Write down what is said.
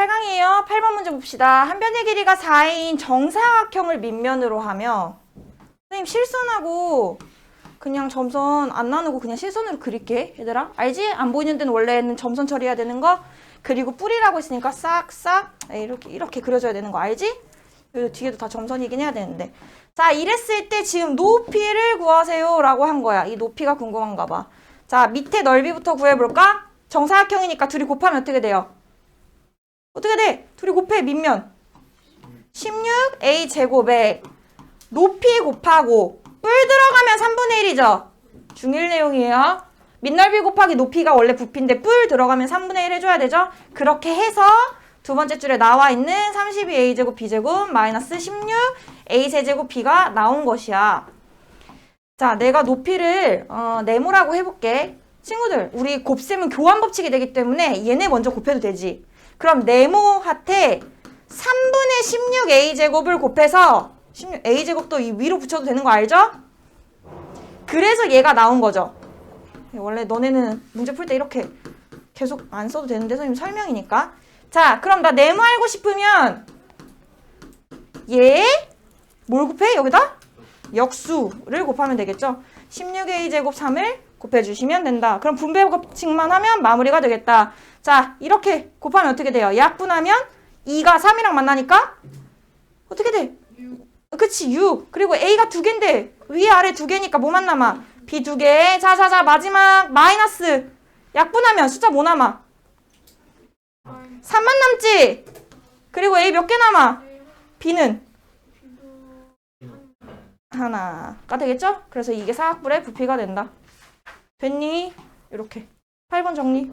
8강이에요. 8번 문제 봅시다. 한 변의 길이가 4인 정사각형을 밑면으로 하며 선생님 실선하고 그냥 점선 안 나누고 그냥 실선으로 그릴게 얘들아 알지? 안 보이는 데는 원래는 점선 처리해야 되는 거 그리고 뿌리라고 있으니까 싹싹 이렇게 이렇게 그려줘야 되는 거 알지? 여기 뒤에도 다 점선이긴 해야 되는데 자 이랬을 때 지금 높이를 구하세요 라고 한 거야 이 높이가 궁금한가 봐자 밑에 넓이부터 구해볼까? 정사각형이니까 둘이 곱하면 어떻게 돼요? 어떻게 돼? 둘이 곱해 밑면 16a 제곱에 높이 곱하고 뿔 들어가면 3분의 1이죠. 중일 내용이에요. 밑넓이 곱하기 높이가 원래 부피인데 뿔 들어가면 3분의 1 해줘야 되죠. 그렇게 해서 두 번째 줄에 나와 있는 32a 제곱 b 제곱 마이너스 16a 세제곱 b가 나온 것이야. 자, 내가 높이를 어, 네모라고 해볼게. 친구들, 우리 곱셈은 교환 법칙이 되기 때문에 얘네 먼저 곱해도 되지. 그럼 네모한테 3분의 16a 제곱을 곱해서 16a 제곱도 이 위로 붙여도 되는 거 알죠? 그래서 얘가 나온 거죠. 원래 너네는 문제 풀 때 이렇게 계속 안 써도 되는데 선생님 설명이니까. 자, 그럼 나 네모 알고 싶으면 얘 뭘 곱해? 여기다? 역수를 곱하면 되겠죠. 16a 제곱 3을 곱해주시면 된다. 그럼 분배 법칙만 하면 마무리가 되겠다. 자, 이렇게 곱하면 어떻게 돼요? 약분하면 2가 3이랑 만나니까 어떻게 돼? 그치 6 그리고 A가 두 개인데 위 아래 두 개니까 뭐만 남아? B 두 개. 자 자 자 마지막 마이너스 약분하면 숫자 뭐 남아? 3만 남지? 그리고 A 몇 개 남아? B는 하나가 되겠죠? 그래서 이게 사각불의 부피가 된다. 됐니? 이렇게 8번 정리